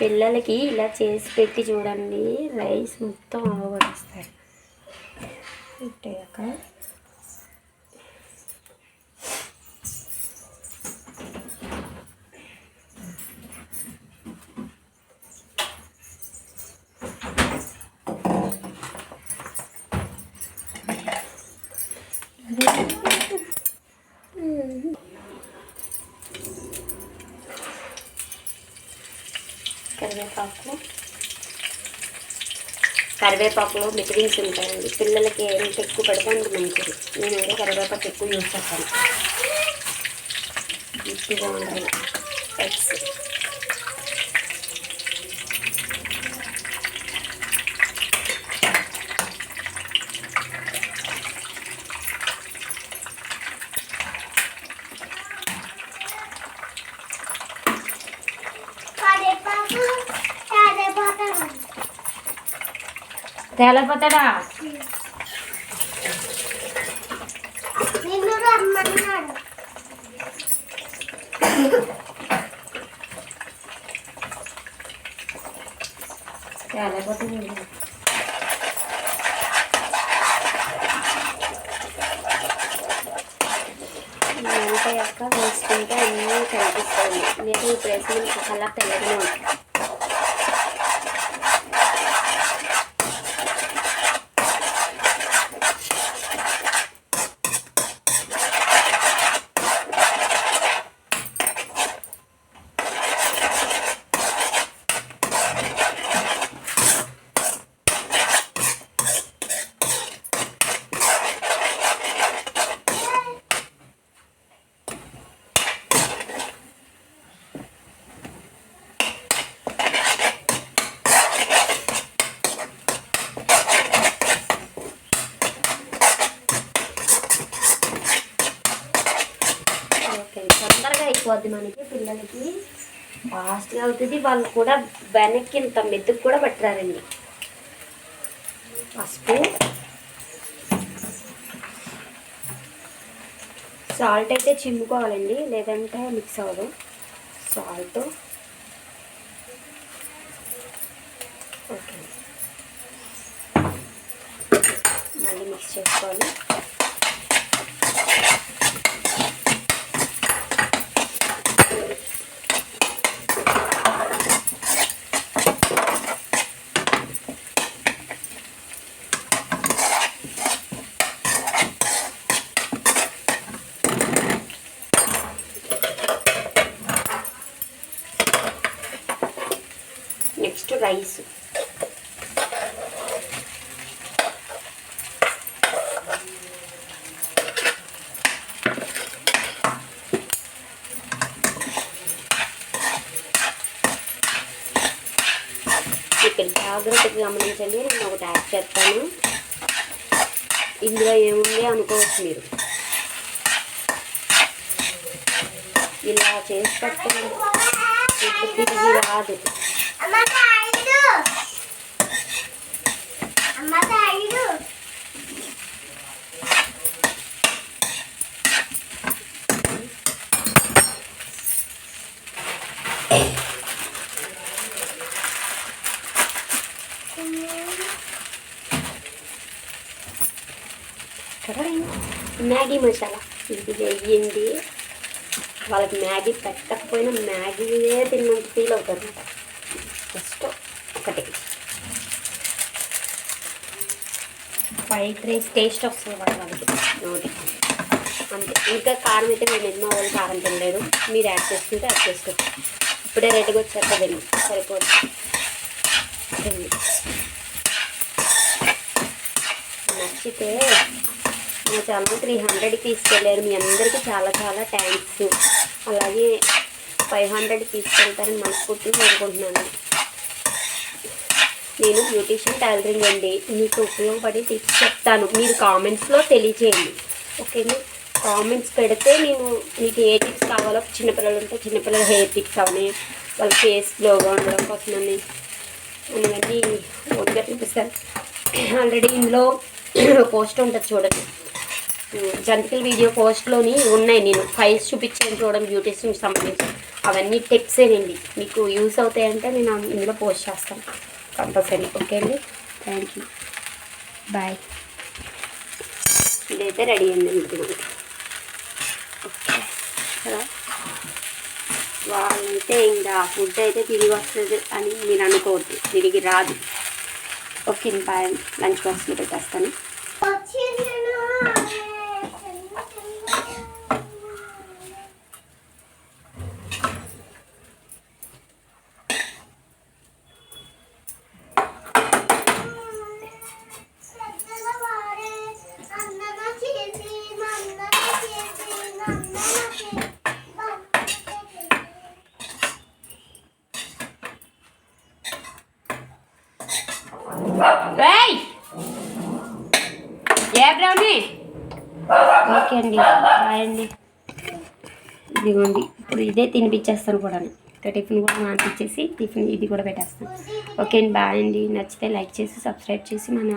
పిల్లలకి ఇలా చేసి పెట్టి చూడండి. రైస్ మొత్తం అవగొడేస్తారు పెట్టాక కరివేపాకు. కరివేపాకులో విటమిన్స్ ఉంటాయండి. పిల్లలకి ఎంత ఎక్కువ పెడితే అంత మంచిది. నేనైతే కరివేపాకు ఎక్కువ యూజ్ చేస్తాను. గట్టిగా ఉండాలి ఎగ్స్ తేలపోతాడా తేలపోతుంది ఎంత యొక్క వేసుకుంటే అన్నీ కనిపిస్తుంది నేను ఇప్పుడు వేసిన కలర్ తెల్లగానే ఉంటుంది ఓకే తొందరగా అయిపోద్ది మనకి పిల్లలకి. ఫాస్ట్గా అవుతుంది. వాళ్ళు కూడా వెనక్కి ఇంత మెతుకు కూడా పట్టరారండి పసుపు. సాల్ట్ అయితే చిమ్ముకోవాలండి లేదంటే మిక్స్ అవ్వదు. సాల్ట్. ఓకే. మళ్ళీ మిక్స్ చేసుకోవాలి. రైస్ ఇక్కడ జాగ్రత్తగా గమనించండి నేను ఒకటి యాడ్ చేస్తాను. ఇందులో ఏముంది అనుకోవచ్చు మీరు. ఇలా చేసి పెట్టండి. తిరిగి రాదు. మ్యాగీ మసాలా. ఇది వెయ్యింది వాళ్ళకి మ్యాగీ పెట్టకపోయినా మ్యాగీయే తిన్నంత ఫీల్ అవుతుంది. జస్ట్ ఒకటి. వైట్ రైస్ టేస్ట్ వస్తుంది వాళ్ళకి. నోటి. అంతే. ఇంకా కారం అయితే మేము ఎన్నో వాళ్ళు కారం తినలేదు. మీరు యాడ్ చేసుకుంటే యాడ్ చేసుకోవచ్చు. ఇప్పుడే రెడీగా వచ్చాక తిని. సరిపోదు. నచ్చితే మా ఛానల్ త్రీ హండ్రెడ్కి తీసుకెళ్ళారు. మీ అందరికీ చాలా చాలా థ్యాంక్స్ అలాగే ఫైవ్ హండ్రెడ్ తీసుకెళ్తారని మనస్ఫూర్తిగా కోరుకుంటున్నాను. నేను బ్యూటీషియన్ టైలరింగ్ అండి. మీకు ఉపయోగపడే టిప్స్ చెప్తాను. మీరు కామెంట్స్లో తెలియజేయండి ఓకేనా కామెంట్స్ పెడితే నేను మీకు ఏ టిప్స్ కావాలో చిన్నపిల్లలు ఉంటే చిన్నపిల్లల హెయిర్ టిప్స్ అవని వాళ్ళ ఫేస్ గ్లోగా ఉండడం కోసమని అన్నీ ఓన్గా చూపిస్తాను. ఆల్రెడీ ఇందులో పోస్ట్ ఉంటుంది చూడండి. జంతికల వీడియో పోస్ట్లోని ఉన్నాయి. నేను ఫైల్స్ చూపించాను చూడడం బ్యూటీషియన్కి సంబంధించి. అవన్నీ టిప్సేనండి మీకు యూస్ అవుతాయంటే నేను ఇందులో పోస్ట్ చేస్తాను. కంపల్సరీ. ఓకే అండి? థ్యాంక్ యూ బాయ్ ఇదైతే రెడీ అయింది మీకు ఓకే కదా? వాళ్ళైతే ఇంకా ఫుడ్ అయితే తిరిగి వస్తుంది అని మీరు అనుకోవద్దు. తిరిగి రాదు. ఓకే బాయ్ లంచ్ బాక్స్లో పెట్టేస్తాను. ఏ ఓకే అండి. బాయ్ అండి. ఇదిగోండి. ఇప్పుడు ఇదే తినిపించేస్తాను కూడా. ఇంకా టిఫిన్ కూడా మానిపించేసి టిఫిన్ ఇది కూడా పెట్టేస్తాను. ఓకే అండి. బాయ్ అండి. నచ్చితే లైక్ చేసి సబ్స్క్రైబ్ చేసి మన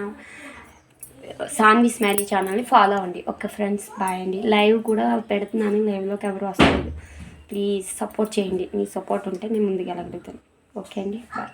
సాన్వి స్మైలీ ఛానల్ని ఫాలో అవ్వండి. Okay friends. బాయ్ అండి. లైవ్ కూడా పెడుతున్నాను. లైవ్లోకి ఎవరు వస్తలేదు. ప్లీజ్ సపోర్ట్ చేయండి. మీ సపోర్ట్ ఉంటే నేను ముందుకు వెళ్ళగలుగుతాను. ఓకే అండి. బాయ్.